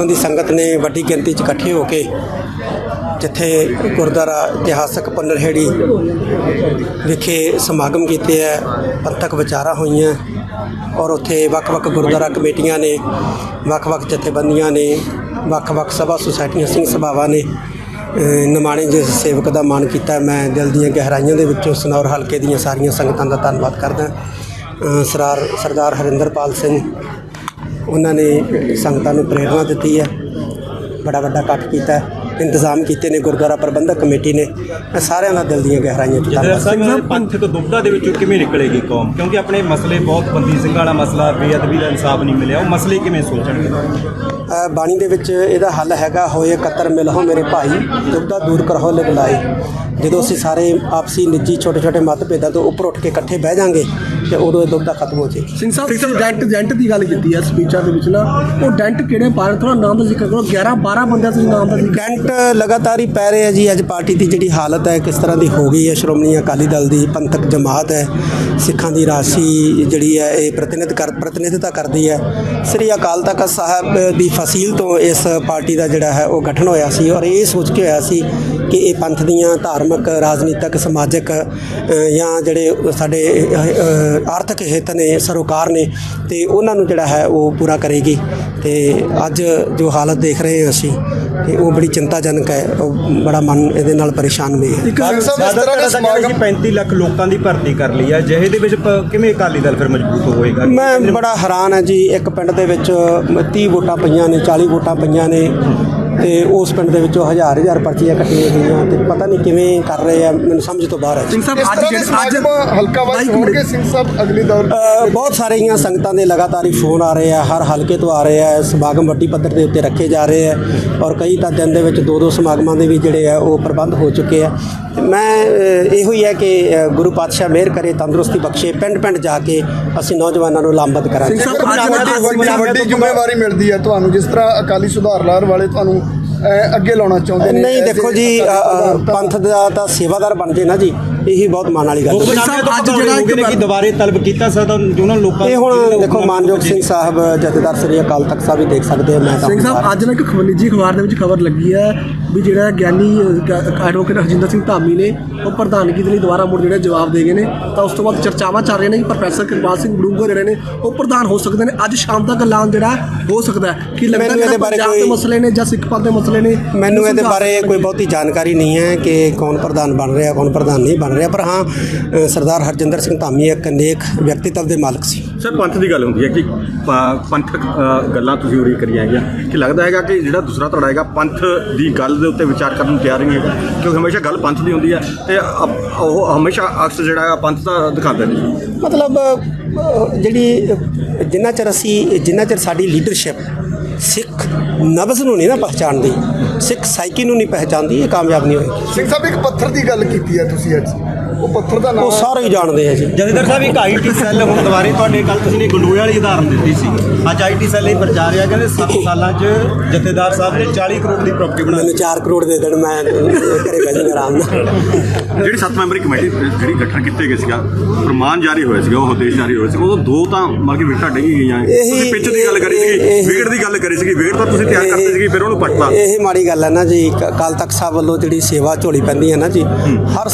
ਇੱਥੋਂ ਦੀ ਸੰਗਤ ਨੇ ਵੱਡੀ ਗਿਣਤੀ 'ਚ ਇਕੱਠੇ ਹੋ ਕੇ ਜਿੱਥੇ ਗੁਰਦੁਆਰਾ ਇਤਿਹਾਸਕ ਪੰਨਰਹੇੜੀ ਵਿਖੇ ਸਮਾਗਮ ਕੀਤੇ ਹੈ ਪੰਥਕ ਵਿਚਾਰਾਂ ਹੋਈਆਂ ਔਰ ਉੱਥੇ ਵੱਖ-ਵੱਖ ਗੁਰਦੁਆਰਾ ਕਮੇਟੀਆਂ ਨੇ ਵੱਖ-ਵੱਖ ਜਥੇਬੰਦੀਆਂ ਨੇ ਵੱਖ-ਵੱਖ ਸਭਾ ਸੁਸਾਇਟੀਆਂ ਸਿੰਘ ਸਭਾਵਾਂ ਨੇ ਅ, ਨਿਮਾਣੇ ਜਿਸ ਸੇਵਕ ਦਾ ਮਾਣ ਕੀਤਾ। ਮੈਂ ਦਿਲ ਦੀਆਂ ਗਹਿਰਾਈਆਂ ਦੇ ਵਿੱਚੋਂ ਸਨੌਰ ਹਲਕੇ ਦੀਆਂ ਸਾਰੀਆਂ ਸੰਗਤਾਂ ਦਾ ਧੰਨਵਾਦ ਕਰਦਾ। ਸਰਾਰ ਸਰਦਾਰ ਹਰਿੰਦਰਪਾਲ ਸਿੰਘ ਉਹਨਾਂ ਨੇ ਸੰਗਤਾਂ ਨੂੰ ਪ੍ਰੇਰਣਾ ਦਿੱਤੀ ਹੈ। ਬੜਾ ਵੱਡਾ ਇਕੱਠ ਕੀਤਾ ਹੈ। ਇੰਤਜ਼ਾਮ ਕੀਤੇ ਨੇ। ਗੁਰਦੁਆਰਾ ਪ੍ਰਬੰਧਕ ਕਮੇਟੀ ਨੇ। ਮੈਂ ਸਾਰਿਆਂ ਦਾ ਦਿਲ ਦੀਆਂ ਗਹਿਰਾਈਆਂ 'ਚ ਜਥੇਦਾਰ ਧੰਨਵਾਦ ਪੰਥਕ ਦੁਬਦਾ ਦੇ ਵਿੱਚੋਂ ਕਿਵੇਂ ਨਿਕਲੇਗੀ ਕੌਮ? ਕਿਉਂਕਿ ਆਪਣੇ ਮਸਲੇ ਬਹੁਤ ਬੰਦੀ ਸਿੰਘਾਂ ਵਾਲਾ ਮਸਲਾ ਬੇਅਦਬੀ ਦਾ ਇਨਸਾਫ ਨਹੀਂ ਮਿਲਿਆ। ਉਹ ਮਸਲੇ ਕਿਵੇਂ ਸੋਚਣਗੇ? ਬਾਣੀ ਦੇ ਵਿੱਚ ਇਹਦਾ ਹੱਲ ਹੈਗਾ ਹੋਏ ਕਤਰ ਮਿਲਹੋ ਮੇਰੇ ਭਾਈ ਦੁਬਦਾ ਦੂਰ ਕਰਹੋ ਲਿਬਲਾਈ ਜਦੋਂ ਅਸੀਂ ਸਾਰੇ ਆਪਸੀ ਨਿੱਜੀ ਛੋਟੇ ਛੋਟੇ ਮਤਭੇਦਾਂ ਤੋਂ ਉੱਪਰ ਉੱਠ ਕੇ ਇਕੱਠੇ ਬਹਿ ਜਾਾਂਗੇ ਤੇ ਉਦੋਂ ਇਹ ਦੁਬਦਾ ਖਤਮ ਹੋ ਜਾਏਗੀ। ਸਿੰਘ ਸਾਹਿਬ ਤੁਸੀਂ ਡੈਂਟ ਡੈਂਟ ਦੀ ਗੱਲ ਕੀਤੀ ਹੈ ਸਪੀਚਾਂ ਦੇ ਵਿੱਚ ਨਾ ਉਹ ਡੈਂਟ ਕਿਹੜੇ ਪਾਣ ਥੋੜਾ ਨਾਮ ਦਾ ਜ਼ਿਕਰ ਕਰੋ। 11 12 ਬੰਦਿਆਂ ਤੁਸੀਂ ਨਾਮ ਦਾ ਕੈਂਟ ਲਗਾਤਾਰ ਹੀ ਪੈ ਰਹੇ ਆ ਜੀ। ਅੱਜ ਪਾਰਟੀ ਦੀ ਜਿਹੜੀ ਹਾਲਤ ਹੈ ਕਿਸ ਤਰ੍ਹਾਂ ਦੀ ਹੋ ਗਈ ਹੈ? ਸ਼੍ਰੋਮਣੀ ਅਕਾਲੀ ਦਲ ਦੀ ਪੰਥਕ ਜਮਾਤ ਹੈ ਸਿੱਖਾਂ ਦੀ ਰਾਸ਼ੀ ਜਿਹੜੀ ਹੈ ਇਹ ਪ੍ਰਤੀਨਿਧ ਕਰ ਪ੍ਰਤੀਨਿਧਤਾ ਕਰਦੀ ਹੈ। ਸ੍ਰੀ ਅਕਾਲ ਤਖਤ ਸਾਹਿਬ ਦੀ ਫਸੀਲ ਤੋਂ ਇਸ ਪਾਰਟੀ ਦਾ ਜਿਹੜਾ ਹੈ ਉਹ ਗਠਨ ਹੋਇਆ ਸੀ ਔਰ ਇਹ ਸੋਚ ਕੇ ਹੋਇਆ ਸੀ ਕਿ ਇਹ ਪੰਥ ਦੀਆਂ ਧਾਰਮਿਕ ਰਾਜਨੀਤਿਕ ਸਮਾਜਿਕ ਜਾਂ ਜਿਹੜੇ ਸਾਡੇ ਆਰਥਿਕ ਹਿੱਤ ਨੇ ਸਰੋਕਾਰ ਨੇ ਤੇ ਉਹਨਾਂ ਨੂੰ ਜਿਹੜਾ ਹੈ ਉਹ ਪੂਰਾ ਕਰੇਗੀ। ਤੇ ਅੱਜ ਜੋ ਹਾਲਤ ਦੇਖ ਰਹੇ ਹਾਂ ਅਸੀਂ ਤੇ ਉਹ ਬੜੀ ਚਿੰਤਾਜਨਕ ਹੈ ਉਹ ਬੜਾ ਮਨ ਇਹਦੇ ਨਾਲ ਪਰੇਸ਼ਾਨ ਵੀ ਹੈ। ਦੇ ਸਮਾਗਮ 35 ਲੱਖ ਲੋਕਾਂ ਦੀ ਭਰਤੀ ਕਰ ਲਈ ਹੈ। ਜਿਹੇ ਦੇ ਵਿੱਚ ਕਿਵੇਂ ਅਕਾਲੀ ਦਲ ਫਿਰ ਮਜ਼ਬੂਤ ਹੋਏਗਾ? ਮੈਂ ਬੜਾ ਹੈਰਾਨ ਹਾਂ ਜੀ ਇੱਕ ਪਿੰਡ ਦੇ ਵਿੱਚ 30 ਵੋਟਾਂ ਪਈਆਂ ਨੇ 40 ਵੋਟਾਂ ਪਈਆਂ ਨੇ। ਤੇ ਉਸ ਪਿੰਡ ਦੇ ਵਿੱਚੋਂ ਹਜ਼ਾਰ ਹਜ਼ਾਰ ਪਰਚੀਆਂ ਕੱਟੀਆਂ ਗਈਆਂ ਤੇ ਪਤਾ ਨਹੀਂ ਕਿਵੇਂ ਕਰ ਰਹੇ ਆ ਮੈਨੂੰ ਸਮਝ ਤੋਂ ਬਾਹਰ ਹੈ। ਸਿੰਘ ਸਾਹਿਬ ਅੱਜ ਜਿਹੜੇ- ਅੱਜ ਸਮਾਗਮ ਹਲਕਾ ਵਾਈਜ਼ ਹੋਣਗੇ ਸਿੰਘ ਸਾਹਿਬ ਅਗਲੀ ਦੌਰ ਬਹੁਤ ਸਾਰੀਆਂ ਸੰਗਤਾਂ ਦੇ ਲਗਾਤਾਰ ਹੀ ਫੋਨ ਆ ਰਹੇ ਆ ਹਰ ਹਲਕੇ ਤੋਂ ਆ ਰਹੇ ਆ ਸਮਾਗਮ ਵੱਡੀ ਪੱਧਰ ਦੇ ਉੱਤੇ ਰੱਖੇ ਜਾ ਰਹੇ ਆ ਔਰ ਕਈ ਤਾਂ ਦਿਨ ਦੇ ਵਿੱਚ ਦੋ ਦੋ ਸਮਾਗਮਾਂ ਦੇ ਵੀ ਜਿਹੜੇ ਆ ਉਹ ਪ੍ਰਬੰਧ ਹੋ ਚੁੱਕੇ ਆ। ਤੇ ਮੈਂ ਇਹੋ ਹੀ ਹੈ ਕਿ ਗੁਰੂ ਪਾਤਸ਼ਾਹ ਮਿਹਰ ਕਰੇ ਤੰਦਰੁਸਤੀ ਬਖਸ਼ੇ ਪਿੰਡ ਪਿੰਡ ਜਾ ਕੇ ਅਸੀਂ ਨੌਜਵਾਨਾਂ ਨੂੰ ਲਾਮਬੱਧ ਕਰਾਂਗੇ। ਸਿੰਘ ਸਾਹਿਬ, ਵੱਡੀ- ਅੱਜ- ਵੱਡੀ ਵੱਡੀ ਜ਼ਿੰਮੇਵਾਰੀ ਮਿਲਦੀ ਹੈ ਤੁਹਾਨੂੰ ਜਿਸ ਤਰ੍ਹਾਂ ਅਕਾਲੀ ਸੁਧਾਰ ਲਾਰ ਵਾਲੇ ਤੁਹਾਨੂੰ ਅਹ, ਅੱਗੇ ਲਾਉਣਾ ਚਾਹੁੰਦੇ ਨੇ। ਨਹੀਂ ਦੇਖੋ ਜੀ ਅ, ਅ, ਪੰਥ ਦਾ ਤਾਂ ਸੇਵਾਦਾਰ ਬਣ ਜੇ ਨਾ ਜੀ। ਇਹੀ ਬਹੁਤ ਮਾਣ ਵਾਲੀ ਗੱਲ ਹੈ। ਅੱਜ ਜਿਹੜਾ ਇੱਕ ਕਿ ਦੁਬਾਰੇ ਤਲਬ ਕੀਤਾ ਸਕਦਾ ਉਹਨਾਂ ਲੋਕਾਂ ਇਹ ਹੁਣ ਦੇਖੋ ਮਾਨਯੋਗ ਸਿੰਘ ਸਾਹਿਬ ਜਥੇਦਾਰ ਸ੍ਰੀ ਅਕਾਲ ਤਖਤ ਸਾਹਿਬ ਵੀ ਦੇਖ ਸਕਦੇ ਆ ਮੈਂ ਤਾਂ ਸਿੰਘ ਸਾਹਿਬ ਅੱਜ ਨਾ ਇੱਕ ਖਬਰ ਨਿੱਜੀ ਅਖਬਾਰ ਦੇ ਵਿੱਚ ਖਬਰ ਲੱਗੀ ਹੈ ਵੀ ਜਿਹੜਾ ਗਿਆਨੀ ਐਡਵੋਕੇਟ ਹਰਜਿੰਦਰ ਸਿੰਘ ਧਾਮੀ ਨੇ ਉਹ ਪ੍ਰਧਾਨਗੀ ਦੇ ਲਈ ਦੁਬਾਰਾ ਮੁੜ ਜਿਹੜੇ ਜਵਾਬ ਦੇ ਗਏ ਨੇ। ਤਾਂ ਉਸ ਤੋਂ ਬਾਅਦ ਚਰਚਾਵਾਂ ਚੱਲ ਰਹੀਆਂ ਨੇ ਕਿ ਪ੍ਰੋਫੈਸਰ ਕਿਰਪਾਲ ਸਿੰਘ ਬਲੂੰਗਰ ਜਿਹੜੇ ਨੇ ਉਹ ਪ੍ਰਧਾਨ ਹੋ ਸਕਦੇ ਨੇ। ਅੱਜ ਸ਼ਾਮ ਤੱਕ ਐਲਾਨ ਜਿਹੜਾ ਹੋ ਸਕਦਾ ਹੈ ਕਿ ਲੱਗਦਾ ਮੈਨੂੰ ਕਿ ਇਹਦੇ ਬਾਰੇ ਪੰਜਾਬ ਦੇ ਕੋਈ- ਮਸਲੇ ਨੇ ਜਾਂ ਸਿੱਖ ਪੰਥ ਦੇ ਮਸਲੇ ਨੇ ਮੈਨੂੰ ਇਹਦੇ ਬਾਰੇ ਕੋਈ ਬਹੁਤੀ ਜਾਣਕਾਰੀ ਨਹੀਂ ਹੈ ਕਿ ਕੌਣ ਪ੍ਰਧਾਨ ਬਣ ਰਿਹਾ ਕੌਣ ਪ੍ਰਧਾਨ ਨਹੀਂ ਬਣ ਰਿਹਾ ਪਰ ਹਾਂ ਸਰਦਾਰ ਹਰਜਿੰਦਰ ਸਿੰਘ ਧਾਮੀ ਇੱਕ ਨੇਕ ਵਿਅਕਤੀਤਵ ਦੇ ਮਾਲਕ ਸੀ। ਸਰ ਪੰਥ ਦੀ ਗੱਲ ਹੁੰਦੀ ਹੈ ਕਿ ਪੰਥਕ ਗੱਲਾਂ ਤੁਸੀਂ ਉਰੀ ਕਰੀਆਂ ਹੈਗੀਆਂ ਕਿ ਲੱਗਦਾ ਹੈਗਾ ਕਿ ਜਿਹੜਾ ਦੂਸਰਾ ਧੜਾ ਹੈਗਾ ਪੰਥ ਦੀ ਗੱਲ ਦੇ ਉੱਤੇ ਵਿਚਾਰ ਕਰਨ ਨੂੰ ਤਿਆਰ ਨਹੀਂ ਹੈਗਾ ਕਿਉਂਕਿ ਹਮੇਸ਼ਾ ਗੱਲ ਪੰਥ ਦੀ ਹੁੰਦੀ ਹੈ ਤੇ ਉਹ ਹਮੇਸ਼ਾ ਅਕਸ ਜਿਹੜਾ ਹੈਗਾ ਪੰਥ ਦਾ ਦਿਖਾਉਂਦੇ ਨੇ। ਮਤਲਬ ਜਿਹੜੀ ਜਿੰਨਾ ਚਿਰ ਅਸੀਂ ਜਿੰਨਾ ਚਿਰ ਸਾਡੀ ਲੀਡਰਸ਼ਿਪ ਸਿੱਖ ਨਬਜ਼ ਨੂੰ ਨਹੀਂ ਨਾ ਪਹਿਚਾਣਦੀ ਸਿੱਖ ਸਾਈਕੀ ਨੂੰ ਨਹੀਂ ਪਹਿਚਾਣਦੀ ਇਹ ਕਾਮਯਾਬ ਨਹੀਂ ਹੋਏਗੀ। ਸਿੰਘ ਸਾਹਿਬ ਇੱਕ ਪੱਥਰ ਦੀ ਗੱਲ ਕੀਤੀ ਹੈ ਤੁਸੀਂ ਅੱਜ। ਉਹ ਪੱਥਰ ਦਾ ਨਾਮ ਉਹ ਸਾਰੇ ਹੀ ਜਾਣਦੇ ਆ ਜੀ। ਜਥੇਦਾਰ ਸਾਹਿਬ ਇੱਕ ਆਈਟੀ ਸੈੱਲ ਹੁਣ ਦੁਬਾਰੇ ਤੁਹਾਡੇ ਕੱਲ ਤੁਸੀਂ ਨੇ ਗੰਡੋਏ ਵਾਲੀ ਉਦਾਹਰਨ ਦਿੱਤੀ ਸੀ। ਅੱਜ ਆਈਟੀ ਸੈੱਲ ਇਹ ਪ੍ਰਚਾਰ ਰਿਹਾ ਕਹਿੰਦੇ 7 ਸਾਲਾਂ 'ਚ ਜਥੇਦਾਰ ਸਾਹਿਬ ਨੇ 40 ਕਰੋੜ ਦੀ ਪ੍ਰਾਪਰਟੀ ਬਣਾ ਮੈਨੂੰ 4 ਕਰੋੜ ਦੇ ਦੇਣ ਮੈਂ ਘਰੇ ਬਹਿ ਆਰਾਮ ਨਾਲ। ਜਿਹੜੀ ਸੱਤ ਮੈਂਬਰੀ ਕਮੇਟੀ ਜਿਹੜੀ ਗਠਨ ਕੀਤੀ ਗਈ ਸੀਗਾ ਫਰਮਾਨ ਜਾਰੀ ਹੋਇਆ ਸੀਗਾ ਉਹ ਆਦੇਸ਼ ਜਾਰੀ ਹੋਇਆ ਸੀ ਉਦੋਂ ਦੋ ਤਾਂ ਮਤਲਬ ਕਿ ਵਿਕਟਾਂ ਡਿੱਗੀ ਗਈਆਂ। ਇਹੀ- ਤੁਸੀਂ ਪਿੱਚ ਦੀ ਗੱਲ ਕਰੀ ਸੀਗੀ ਵਿਕਟ ਦੀ ਗੱਲ ਕਰੀ ਸੀਗੀ ਵਿਕਟ ਤਾਂ ਤੁਸੀਂ ਤਿਆਰ ਕਰਤੀ ਸੀਗੀ ਫਿਰ ਉਹਨੂੰ ਪੱਟਤਾ। ਇਹ ਮਾੜੀ ਗੱਲ ਹੈ ਨਾ ਜੀ ਕ- ਅਕਾਲ ਤਖਤ ਸਾਹਿਬ ਵੱਲੋਂ ਜਿਹੜੀ ਸੇਵਾ ਝੋਲੀ ਪੈਂਦੀ ਹੈ ਨਾ ਜੀ ਹਰ